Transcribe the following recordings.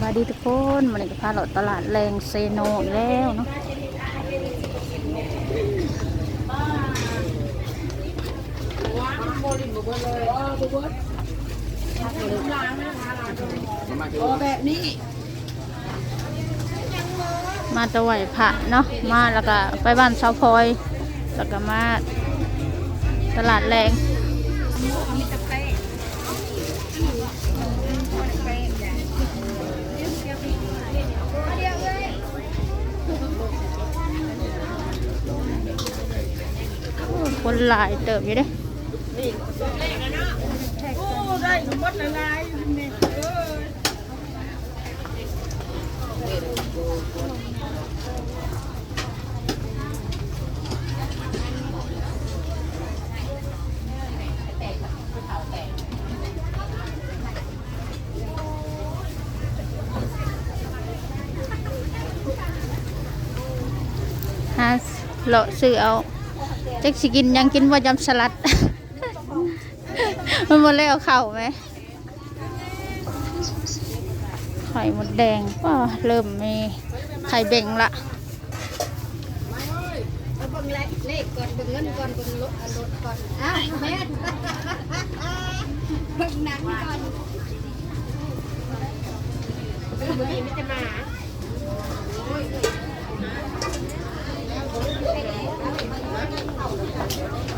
บายดีทุกคนมันก็พาเราตลาดแรงเซโนอีกแล้วเนาะแบบนี้ มาตะไหวพระเนาะ มาแล้วก็ไปบ้านเสาพลอย แล้วก็มาตลาดแรง คนหลายเติบอยู่เด้ฮะเลาะซื้อเอา จักสิกินยังกินว่ายำสลัด มันหมดเลยเอาเข่าไหมไข่มดแดงก็เริ่มมีไข่เบ่งละเอาเบิ่งเลขเลขก่อนเบิ่งเงินก่อนเบิ่งรถเอารถก่อนอ้าวแม่นเบิ่งหนังก่อนเบิ่งมีไม่จะมา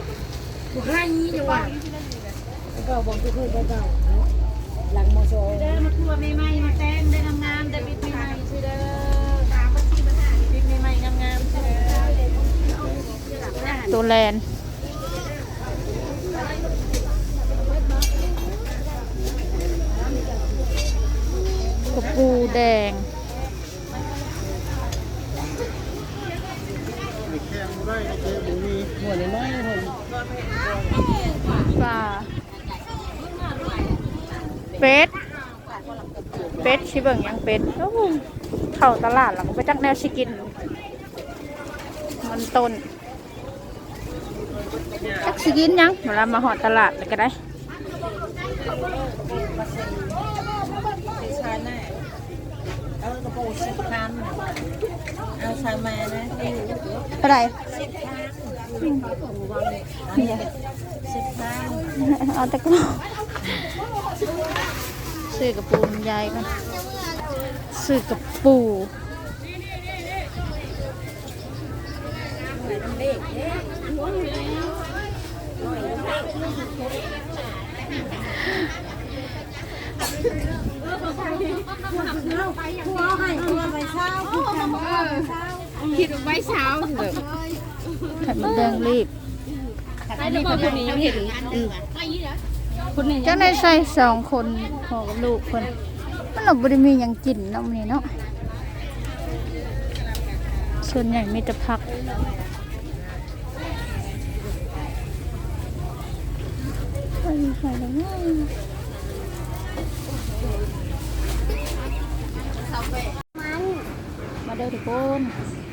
ยกูให้ยี่จังหวะแล้วก็บอกทุกคนไปเก่าหลังมโซเด้อมาทัวร์ใหม่ๆมาแต่งได้งามๆได้บิ๊กใหม่ๆเด้อตามมาที่ปัญหาบิ๊กใหม่ๆงามๆเด้อตัวแลน ปูแดงหัวน้อยๆคนปลาเป็ด เป็ดชิเบิ่งหยังเป็ดโอ้เข้าตลาดแล้วก็ไปจักแนวชิกิน มันต้นจักชิกินหยังเวลามาหอดตลาดแล้วก็ได้สิชาแน่ เอากระโปรงสิบพันเอาชามานะที่เท่าไหร่สิบพันนี่จ้ะสิบพันเอาแต่กระเป๋าซื้อกระปูมันยายกันซื้อกระปู หัวให้หัวไปเช้าคือทำเออคิดไว้เช้าเถอะไข่มดแดงรีบไอ้ลูคนนี้เห็นคนนี้จังได้ใส่สองคนพอกับลูกคนมันเราบริมีหยังกินเนาะมื้อนี้เนาะส่วนใหญ่มีแต่ผักไข่ไข่แล้ วเนาะมาเด้อทุกคน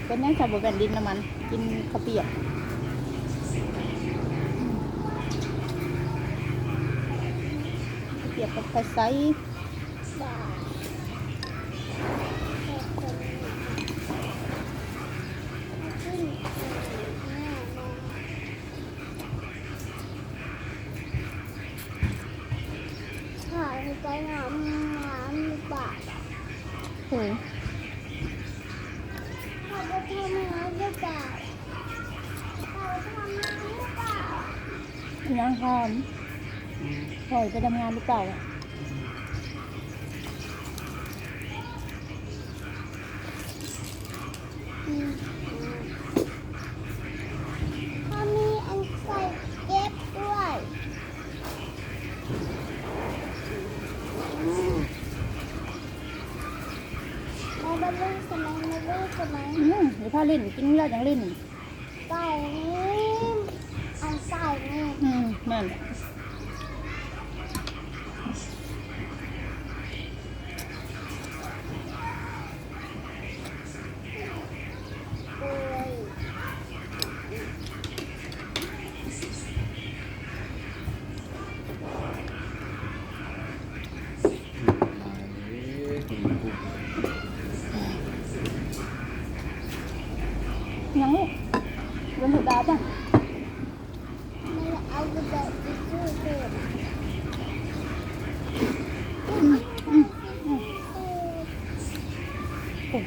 เป็นยังชาวบัวแผ่นดินน้ำมัน กินข้าวเปียกเปียกกับไข่ใส ถ่ายไปน้ำน้ำบาท เฮ้ยเขาไปทำงานหรือเปล่าเขาทำงานหรือเปล่ายังหอมปล่อยไปทำงานหรือเปล่าอืม ไหมไม่ได้ใช่ไหมอืมเดี๋ยวพาลิ้นกินแล้วจังลิ้นใส่นี่อันใส่นี่อืมแม่นแหละ โอ้ย ยังลูกบนหัวดาวป่ะ ไม่เอากระดาษทิชชู่เก็บ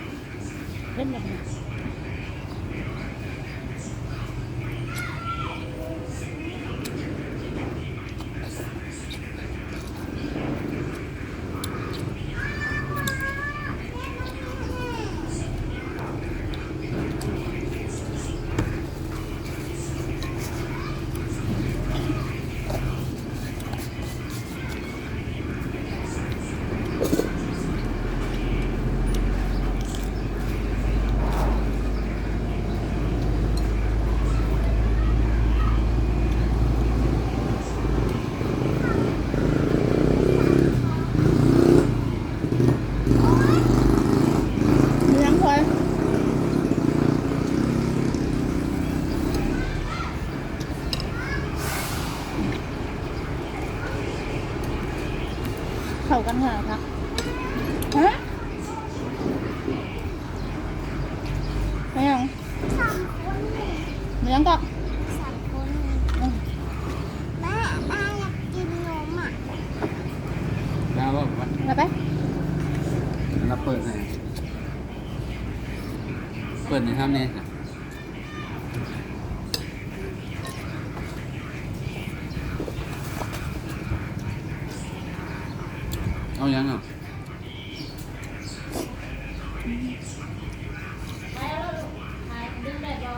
เล่นแบบนี้ มียังพลอย เข้ากันเหรอคะฮะไม่ยังสามคนนี่ไม่ยังก็สามคนนี่แม่แม่อยากกินนมอะดาวว่าแล้วไปเราเปิดให้เปิดในถ้ำนี่ เอายังอะดึงได้บ่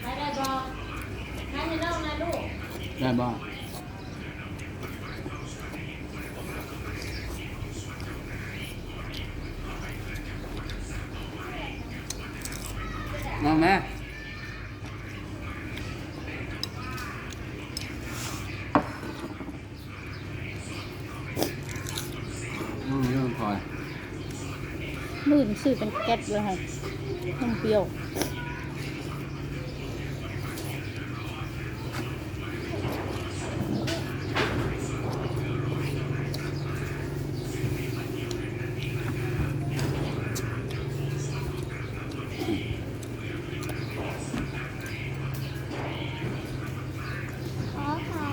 ไปได้บ่ให้ให้น้องนะลูกได้บ้างน้องแม่น้องนี่มันพลอย มื่นซื้อเป็นแก๊สเลยค่ะนมเปรี้ยว ขอไข่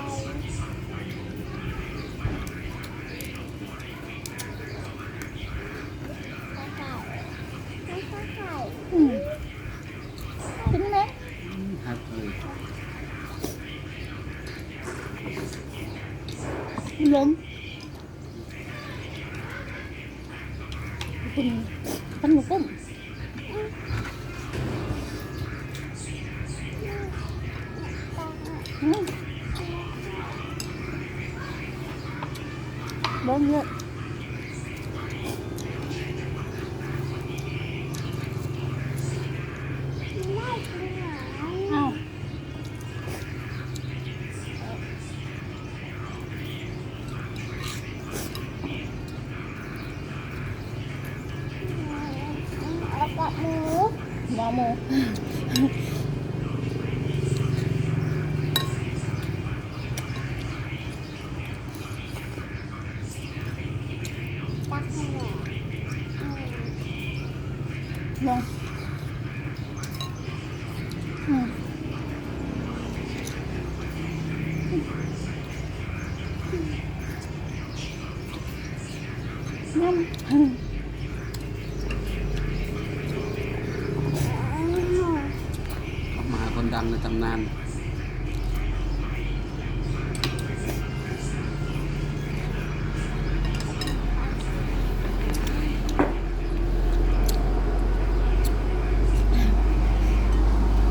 ขอไข่ไม่ขอไข่ อืมกินไหม ครับเออ ล้มกินขนม หมอหมูตักให้แม่ลงอืมน้ำ มาหาคน ดังในตำนาน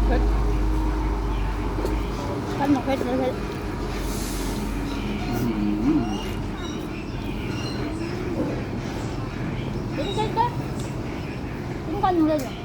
เพชรขันหมกเพชรเลยเพชรอื้อหือกินกินกินคนเลยเหรอ